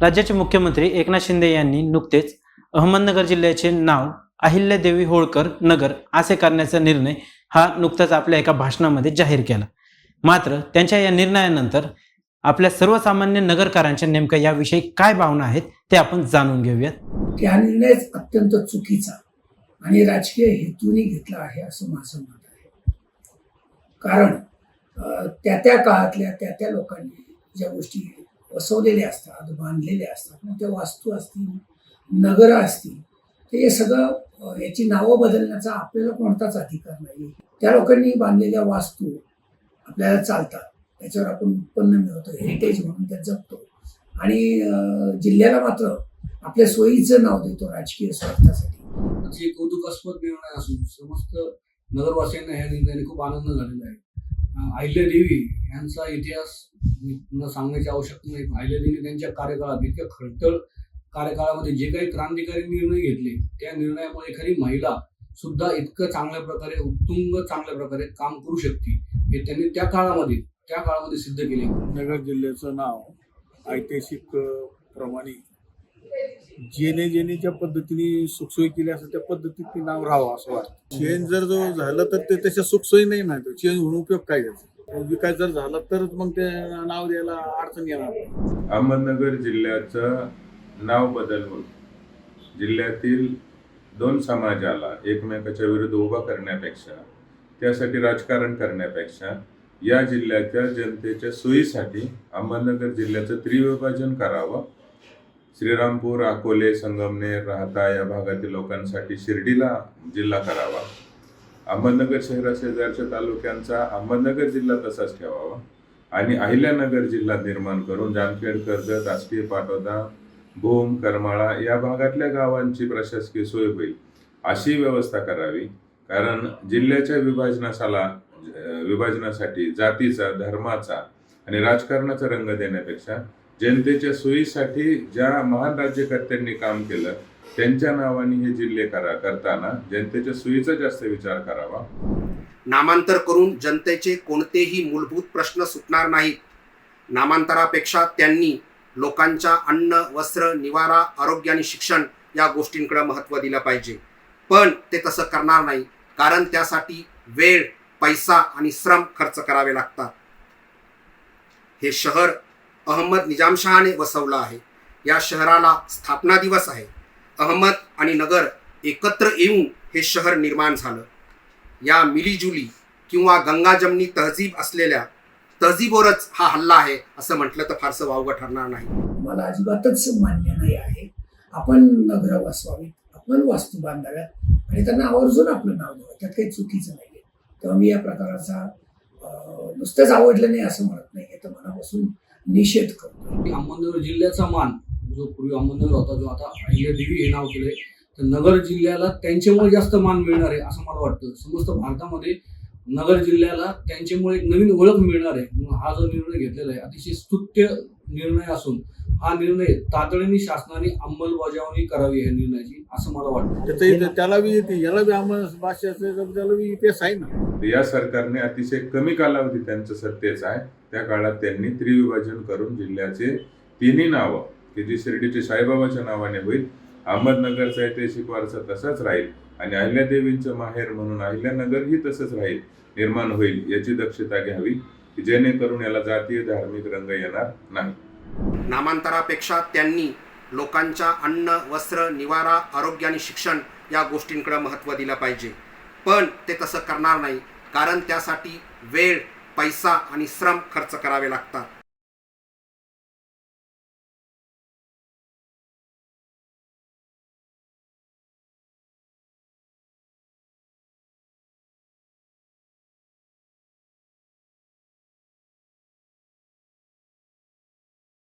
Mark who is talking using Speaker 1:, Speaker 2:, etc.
Speaker 1: राज्याचे मुख्यमंत्री एकनाथ शिंदे यांनी नुकतेच अहमदनगर जिल्ह्याचे नाव अहिल्यादेवी होळकर नगर असे करण्याचा निर्णय हा नुकताच आपल्या एका भाषणामध्ये जाहीर केला. मात्र त्यांच्या या निर्णयानंतर आपल्या सर्वसामान्य नगरकारांच्या नेमक्या याविषयी काय भावना आहेत ते आपण जाणून घेऊयात.
Speaker 2: हा निर्णयच अत्यंत चुकीचा आणि राजकीय हेतूने घेतला आहे असं माझं मत आहे. कारण त्या त्या काळातल्या त्या त्या लोकांनी ज्या गोष्टी बसवलेले असतात बांधलेले असतात. मग त्या वास्तू असतील नगरं असतील ते हे सगळं याची नावं बदलण्याचा आपल्याला कोणताच अधिकार नाही त्या लोकांनी बांधलेल्या वास्तू आपल्याला चालतात. त्याच्यावर आपण उत्पन्न मिळवतो हेरिटेज म्हणून त्या जपतो. आणि जिल्ह्याला मात्र आपल्या सोयीचं नाव देतो राजकीय स्वार्थासाठी.
Speaker 3: जे कौतुकास्पद निर्णय असून समस्त नगरवासियांना ह्या निर्णयाने खूप आनंद झालेला आहे. अहिल्यादेवी यांचा इतिहास न पुन्हा सांगण्याची आवश्यकता नाही. अहिल्यादेवी त्यांच्या कार्यकाळात इतक्या खडतळ कार्यकाळामध्ये जे काही क्रांतिकारी निर्णय घेतले त्या निर्णयामुळे एखादी महिला सुद्धा इतकं चांगल्या प्रकारे उत्तुंग चांगल्या प्रकारे काम करू शकते हे त्यांनी त्या काळामध्ये त्या काळामध्ये सिद्ध केले.
Speaker 4: नगर जिल्ह्याचं नाव ऐतिहासिक प्रमाणे जेणे जेणे ज्या पद्धतीने सुखसोयी केली असेल त्या पद्धतीत ते नाव राहावं असं वाटतं. चेंज जर जो झालं तर ते त्याच्या सुखसोयी नाही ना चेंज होऊन उपयोग काय त्याचा विकास जर झाला तरच मग ते नाव द्यायला अडचण येणार
Speaker 5: अहमदनगर जिल्ह्याचं नाव बदलून जिल्ह्यातील दोन समाजाला एकमेकाच्या विरुद्ध उभा करण्यापेक्षा त्यासाठी राजकारण करण्यापेक्षा या जिल्ह्याच्या जनतेच्या सोयीसाठी अहमदनगर जिल्ह्याचं त्रिविभाजन करावं श्रीरामपूर अकोले संगमनेर राहता या भागातील लोकांसाठी शिर्डीला जिल्हा करावा. अहमदनगर शहराशेजारच्या तालुक्यांचा अहमदनगर जिल्हा तसाच ठेवावा. आणि अहिल्यानगर जिल्हा निर्माण करून जामखेड कर्जत राष्ट्रीय पाटोदा भूम करमाळा या भागातल्या गावांची प्रशासकीय सोय होईल अशी व्यवस्था करावी. कारण जिल्ह्याच्या विभाजनासाला विभाजनासाठी जातीचा धर्माचा आणि राजकारणाचा रंग देण्यापेक्षा जनतेच्या सोयीसाठी ज्या महान राज्यकर्त्यांनी काम केलं त्यांच्या नावाने हे जिल्हे करा करताना जनतेच्या सोयीचा जास्त विचार करावा.
Speaker 6: नामांतर करून जनतेचे कोणतेही मूलभूत प्रश्न सुटणार नाहीत. नामांतरापेक्षा त्यांनी लोकांच्या अन्न वस्त्र निवारा आरोग्य आणि शिक्षण या गोष्टींकडे महत्त्व दिलं पाहिजे. पण ते तसं करणार नाही कारण त्यासाठी वेळ पैसा आणि श्रम खर्च करावे लागतात. हे शहर अहमद निजामशहाने वसवलं आहे. या शहराला स्थापना दिवस आहे. अहमद आणि नगर एकत्र येऊन हे शहर निर्माण झालं. या मिलीजुली किंवा गंगाजमनी तहजीब असलेल्या तहजीबवरच हा हल्ला आहे असं म्हटलं तर फारसं वावगं ठरणार नाही.
Speaker 2: मला अजिबातच मान्य नाही आहे. आपण नगर वसवावीत आपण वास्तू बांधाव्यात आणि त्यांना आवर्जून आपलं नाव द्यावं. त्यात काही चुकीचं नाही आहे तेव्हा मी या प्रकाराचा नुसतंच आवडलं नाही असं म्हणत नाही. तर मनापासून निषेध करतो
Speaker 3: अहमदनगर जिल्ह्याचा मान जो पूर्वी अहमदनगर होता जो आता अहिल्यादेवी हे नाव केलंय तर नगर जिल्ह्याला त्यांच्यामुळे जास्त मान मिळणार आहे असं मला वाटतं. समस्त भारतामध्ये नगर जिल्ह्याला त्यांच्यामुळे एक नवीन ओळख मिळणार आहे. म्हणून हा जो निर्णय घेतलेला आहे अतिशय स्तुत्य निर्णय असून हा निर्णय तातडीने शासनाने अंमलबजावणी करावी या निर्णयाची असं मला वाटतं.
Speaker 4: त्याला बी येते याला बी आम्हाला भाषेचं त्याला बी इतिहास आहे ना.
Speaker 5: म्हणजे या सरकारने अतिशय कमी कालावधी त्यांचं सत्तेचा आहे. त्या काळात त्यांनी त्रिविभाजन करून जिल्ह्याचे तिन्ही नावं की जी शिर्डीचे साईबाबाच्या नावाने होईल अहमदनगरचा ऐतिहासिक वारसा तसाच राहील आणि अहिल्यादेवींचं माहेर म्हणून अहिल्यानगरही तसंच राहील निर्माण होईल याची दक्षता घ्यावी की जेणेकरून याला जातीय धार्मिक रंग येणार नाही.
Speaker 6: नामांतरापेक्षा त्यांनी लोकांच्या अन्न वस्त्र निवारा आरोग्य आणि शिक्षण या गोष्टींकडे महत्त्व दिलं पाहिजे. पण ते तसं करणार नाही. कारण त्यासाठी वेळ पैसा आणि श्रम खर्च करावे लागतात.